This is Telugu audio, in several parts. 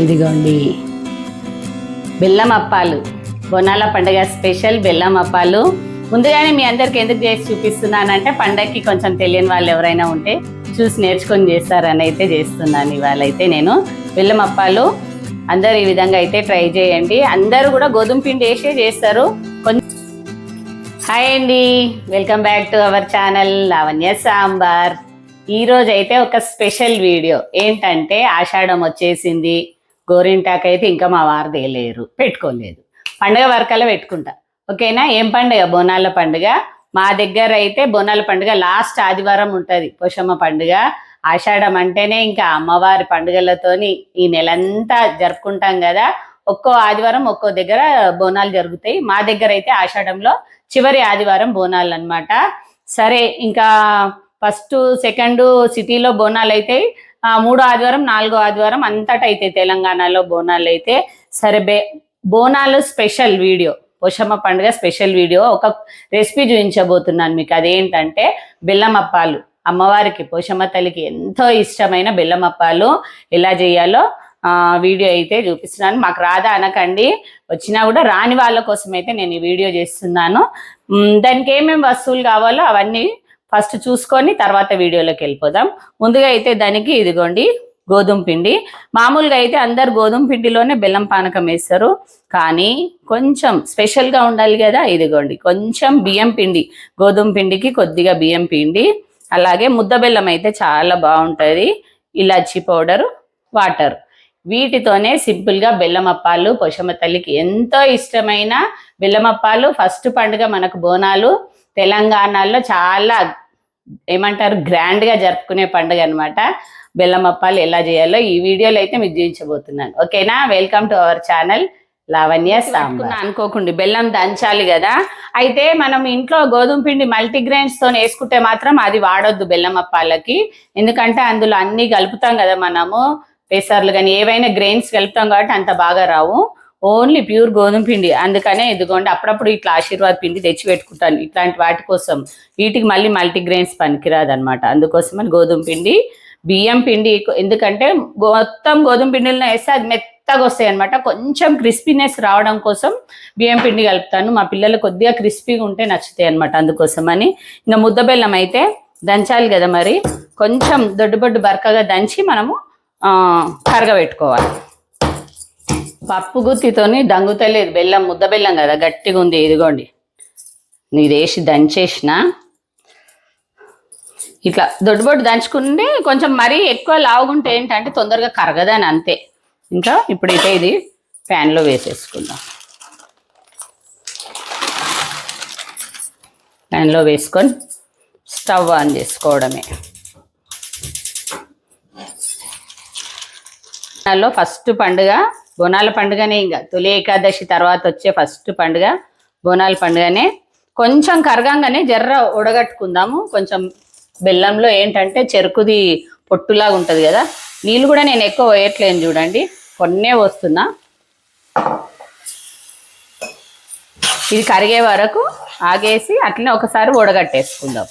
ఇదిగోండి. బెల్లం అప్పాలు బొనాల పండగ స్పెషల్ బెల్లం అప్పాలు ముందుగానే మీ అందరికి ఎందుకు చేసి చూపిస్తున్నానంటే పండగకి కొంచెం తెలియని వాళ్ళు ఎవరైనా ఉంటే చూసి నేర్చుకొని చేస్తారని అయితే చేస్తున్నాను ఇవాళ అయితే నేను. బెల్లం అప్పాలు అందరు ఈ విధంగా అయితే ట్రై చేయండి. అందరూ కూడా గోధుమ పిండి వేసే చేస్తారు. కొంచెం హాయ్ అండి. Welcome back to our channel Lavanya Sambar. ఈ రోజు అయితే ఒక స్పెషల్ వీడియో. ఏంటంటే ఆషాఢం వచ్చేసింది. గోరింటాకైతే అయితే ఇంకా మా వారు తేలేరు పెట్టుకోలేదు. పండుగ వరకల్లా పెట్టుకుంటా. ఓకేనా? ఏం పండుగ? బోనాల పండుగ. మా దగ్గర అయితే బోనాల పండుగ లాస్ట్ ఆదివారం ఉంటుంది. పోషమ్మ పండుగ. ఆషాఢం అంటేనే ఇంకా అమ్మవారి పండుగలతోని ఈ నెలంతా జరుపుకుంటాం కదా. ఒక్కో ఆదివారం ఒక్కో దగ్గర బోనాలు జరుగుతాయి. మా దగ్గర అయితే ఆషాఢంలో చివరి ఆదివారం బోనాలు అన్నమాట సరే ఇంకా ఫస్ట్ సెకండ్ సిటీలో బోనాలు అయితే మూడో ఆదివారం నాలుగో ఆదివారం అంతటా అయితే తెలంగాణలో బోనాలు అయితే సరే బే బోనాలు స్పెషల్ వీడియో పోషమ్మ పండుగ స్పెషల్ వీడియో ఒక రెసిపీ చూపించబోతున్నాను మీకు. అదేంటంటే బెల్లం అప్పాలు. అమ్మవారికి పోషమ్మ తల్లికి ఎంతో ఇష్టమైన బెల్లం అప్పాలు ఎలా చేయాలో వీడియో అయితే చూపిస్తున్నాను. మాకు రాదా అనకండి. వచ్చినా కూడా రాని వాళ్ళ కోసం అయితే నేను ఈ వీడియో చేస్తున్నాను. దానికి ఏమేమి వస్తువులు కావాలో అవన్నీ ఫస్ట్ చూసుకొని తర్వాత వీడియోలోకి వెళ్ళిపోదాం. ముందుగా అయితే దానికి ఇదిగోండి గోధుమ పిండి. మామూలుగా అయితే అందరు గోధుమ పిండిలోనే బెల్లం పానకం వేస్తారు. కానీ కొంచెం స్పెషల్గా ఉండాలి కదా ఇదిగోండి. కొంచెం బియ్యం పిండి గోధుమ పిండికి కొద్దిగా బియ్యం పిండి. అలాగే ముద్ద బెల్లం అయితే చాలా బాగుంటుంది. ఇలాచి పౌడర్ వాటర్. వీటితోనే సింపుల్గా బెల్లం అప్పాలు పొషమ్మ తల్లికి ఎంతో ఇష్టమైన బెల్లం అప్పాలు. ఫస్ట్ పండుగ మనకు బోనాలు తెలంగాణలో చాలా ఏమంటారు గ్రాండ్గా జరుపుకునే పండుగ అనమాట బెల్లమప్పాలు ఎలా చేయాలో ఈ వీడియోలో అయితే మీకు చూపించబోతున్నాను. ఓకేనా? Welcome to our channel Lavanya Sambar. అనుకోకండి బెల్లం దంచాలి కదా. అయితే మనం ఇంట్లో గోధుమ పిండి మల్టీగ్రెయిన్స్తో వేసుకుంటే మాత్రం అది వాడొద్దు బెల్లం అప్పాలకి. ఎందుకంటే అందులో అన్ని కలుపుతాం కదా మనము. పెసర్లు కానీ ఏవైనా గ్రెయిన్స్ కలుపుతాం కాబట్టి అంత బాగా రావు. ఓన్లీ ప్యూర్ గోధుమ పిండి. అందుకనే ఇదిగోండి అప్పుడప్పుడు ఇట్లా ఆశీర్వాద్ పిండి తెచ్చి పెట్టుకుంటాను ఇట్లాంటి వాటి కోసం వీటికి మళ్ళీ మల్టీగ్రెయిన్స్ పనికిరాదు అనమాట అందుకోసమని గోధుమ పిండి బియ్యం పిండి ఎందుకంటే మొత్తం గోధుమ పిండిలో వేస్తే అది మెత్తగా వస్తాయి అనమాట కొంచెం క్రిస్పీనెస్ రావడం కోసం బియ్యం పిండి కలుపుతాను. మా పిల్లలు కొద్దిగా క్రిస్పీగా ఉంటే నచ్చుతాయి అనమాట అందుకోసమని ఇంకా ముద్దబెల్లం అయితే దంచాలి కదా మరి. కొంచెం దొడ్డు బొడ్డు బరకగా దంచి మనము కరగబెట్టుకోవాలి. పప్పు గుత్తితోని దంగుతలేదు బెల్లం ముద్ద బెల్లం కదా గట్టిగా ఉంది ఇదిగోండి. ఇది వేసి దంచేసిన. ఇట్లా దొడ్డుబొడ్డు దంచుకుంటే కొంచెం మరీ ఎక్కువ లావుగుంటే ఏంటంటే తొందరగా కరగదని అంతే. ఇంకా ఇప్పుడైతే ఇది ప్యాన్లో వేసేసుకుందాం. ప్యాన్లో వేసుకొని స్టవ్ ఆన్ చేసుకోవడమే. బోనాల్లో ఫస్ట్ పండుగ బోనాల పండుగనే ఇంకా తొలి ఏకాదశి తర్వాత వచ్చే ఫస్ట్ పండుగ బోనాల పండుగనే. కొంచెం కరగంగానే జర్ర ఉడగట్టుకుందాము కొంచెం బెల్లంలో ఏంటంటే చెరుకుది పొట్టులాగా ఉంటుంది కదా. నీళ్ళు కూడా నేను ఎక్కువ వేయట్లేను చూడండి. కొన్నే వస్తున్నా ఇది కరిగే వరకు ఆగేసి అట్లనే ఒకసారి ఉడగట్టేసుకుందాం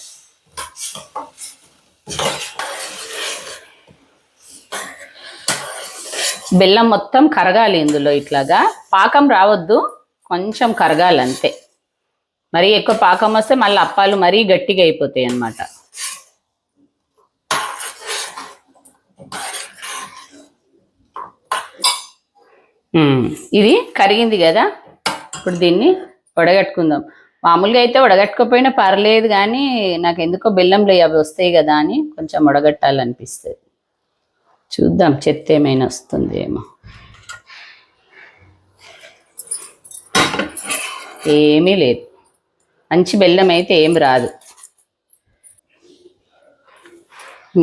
బెల్లం మొత్తం కరగాలి ఇందులో ఇట్లాగా. పాకం రావద్దు కొంచెం కరగాలి అంతే మరీ ఎక్కువ పాకం వస్తే మళ్ళీ అప్పాలు మరీ గట్టిగా అయిపోతాయి అన్నమాట. ఇది కరిగింది కదా? ఇప్పుడు దీన్ని వడగట్టుకుందాం. మామూలుగా అయితే వడగట్టుకోపోయినా పర్లేదు కానీ నాకు ఎందుకో బెల్లంలో అవి వస్తాయి కదా అని కొంచెం వడగట్టాలనిపిస్తుంది. చూద్దాం చెత్త ఏమైనా వస్తుందేమో. ఏమీ లేదు. మంచి బెల్లం అయితే ఏం రాదు.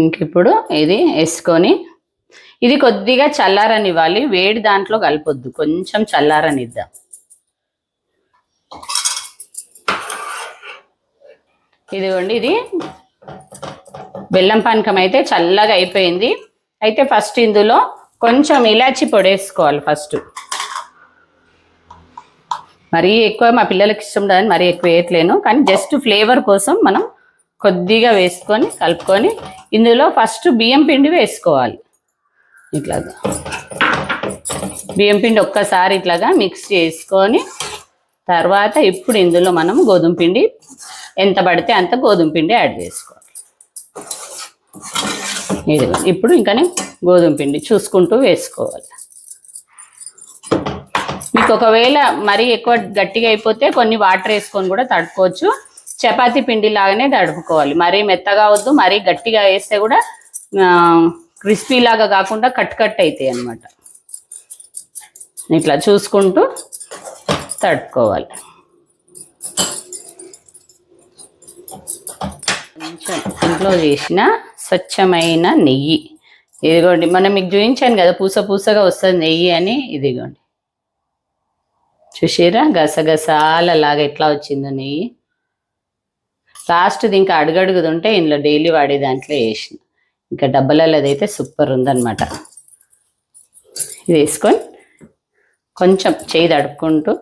ఇంకిప్పుడు ఇది వేసుకొని ఇది కొద్దిగా చల్లారనివ్వాలి. వేడి దాంట్లో కలపొద్దు. కొంచెం చల్లారనిద్దాం. ఇదిగోండి ఇది బెల్లం పానకం అయితే చల్లగా అయిపోయింది. అయితే ఫస్ట్ ఇందులో కొంచెం ఇలాచి పొడి వేసుకోవాలి ఫస్ట్ మరీ ఎక్కువ మా పిల్లలకి ఇష్టం కానీ మరీ ఎక్కువ వేయట్లేను. కానీ జస్ట్ ఫ్లేవర్ కోసం మనం కొద్దిగా వేసుకొని కలుపుకొని ఇందులో ఫస్ట్ బియ్యం పిండి వేసుకోవాలి. ఇట్లాగా. బియ్యం పిండి ఒక్కసారి ఇట్లాగా మిక్స్ చేసుకొని తర్వాత ఇప్పుడు ఇందులో మనం గోధుమ పిండి ఎంత పడితే అంత గోధుమ పిండి యాడ్ చేసుకోవాలి. ఇది ఇప్పుడు ఇంకానే గోధుమ పిండి చూసుకుంటూ వేసుకోవాలి. మీకు ఒకవేళ మరీ ఎక్కువ గట్టిగా అయిపోతే కొన్ని వాటర్ వేసుకొని కూడా తడుపుకోవచ్చు. చపాతి పిండి లాగానే తడుపుకోవాలి. మరీ మెత్తగా వద్దు మరీ గట్టిగా వేస్తే కూడా క్రిస్పీ లాగా కాకుండా కట్ కట్ అవుతాయి అన్నమాట. ఇట్లా చూసుకుంటూ తడుపుకోవాలి. కొంచెం ఇంట్లో చేసిన స్వచ్ఛమైన నెయ్యి. ఇదిగోండి మనం మీకు చూపించాను కదా పూస పూసగా వస్తుంది నెయ్యి అని. ఇదిగోండి. చూసారా గసగసాలలాగా ఎట్లా వచ్చిందో నెయ్యి. లాస్ట్ది ఇంకా అడుగడుగుది ఉంటే ఇందులో డైలీ వాడే దాంట్లో వేసిన. ఇంకా డబ్బలలో అయితే సూపర్ ఉందన్నమాట. ఇది వేసుకొని కొంచెం చేయి తడుపుకుంటూ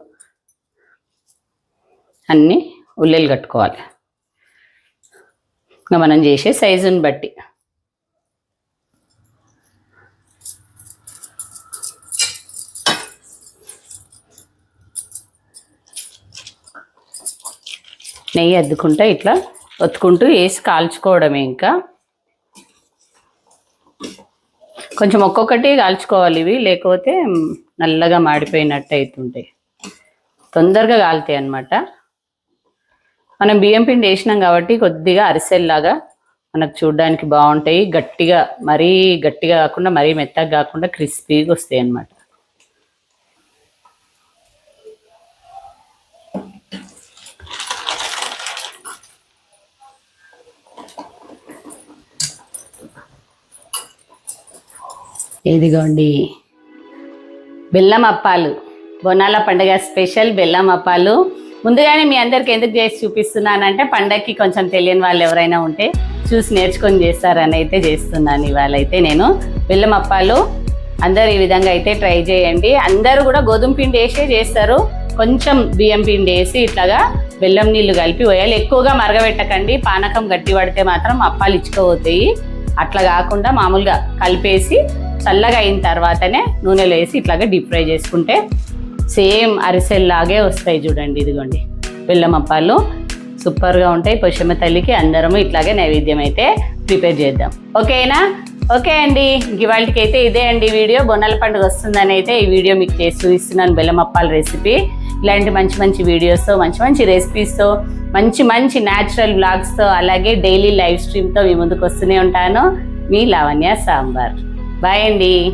అన్నీ ఉల్లెలు కట్టుకోవాలి. ఇంకా మనం చేసే సైజుని బట్టి. నెయ్యి అద్దుకుంటా ఇట్లా ఒత్తుకుంటూ వేసి కాల్చుకోవడమే ఇంకా. కొంచెం ఒక్కొక్కటి కాల్చుకోవాలి ఇవి లేకపోతే నల్లగా మాడిపోయినట్టు అవుతుంటాయి. తొందరగా కాలుతాయి అన్నమాట. మనం బియ్యం పిండి వేసినాం కాబట్టి కొద్దిగా అరిసెల్లాగా మనకు చూడడానికి బాగుంటాయి. గట్టిగా మరీ గట్టిగా కాకుండా మరీ మెత్తగా కాకుండా క్రిస్పీగా వస్తాయి అన్నమాట. ఇదిగోండి. బెల్లం అప్పాలు. బొనాల పండుగ స్పెషల్ బెల్లం అప్పాలు. ముందుగానే మీ అందరికి ఎందుకు చేసి చూపిస్తున్నానంటే పండగకి కొంచెం తెలియని వాళ్ళు ఎవరైనా ఉంటే చూసి నేర్చుకొని చేస్తారని అయితే చేస్తున్నాను ఇవాళ అయితే నేను. బెల్లం అప్పాలు అందరు ఈ విధంగా అయితే ట్రై చేయండి. అందరూ కూడా గోధుమ పిండి వేసే చేస్తారు. కొంచెం బియ్యం పిండి వేసి ఇట్లాగా బెల్లం నీళ్ళు కలిపి పోయాలి ఎక్కువగా మరగబెట్టకండి. పానకం గట్టి పడితే మాత్రం అప్పాలు ఇచ్చుకోపోతాయి అట్లా కాకుండా మామూలుగా కలిపేసి చల్లగా అయిన తర్వాతనే నూనెలో వేసి ఇట్లాగా డీప్ ఫ్రై చేసుకుంటే సేమ్ అరిసెల్లాగే వస్తాయి చూడండి ఇదిగోండి. బెల్లం అప్పాలు సూపర్గా ఉంటాయి. పొషమ్మ తల్లికి అందరము ఇట్లాగే నైవేద్యం అయితే ప్రిపేర్ చేద్దాం. ఓకేనా? ఓకే అండి. ఇవాళకి అయితే ఇదే అండి వీడియో. బొన్నల పండుగ వస్తుందని అయితే ఈ వీడియో మీకు చేసి చూపిస్తున్నాను. బెల్లం అప్పాల రెసిపీ. ఇలాంటి మంచి మంచి వీడియోస్తో మంచి మంచి రెసిపీస్తో మంచి మంచి న్యాచురల్ బ్లాగ్స్తో అలాగే డైలీ లైవ్ స్ట్రీమ్తో మీ ముందుకు వస్తూనే ఉంటాను. మీ లావణ్య సాంబార్. బాయ్ అండి.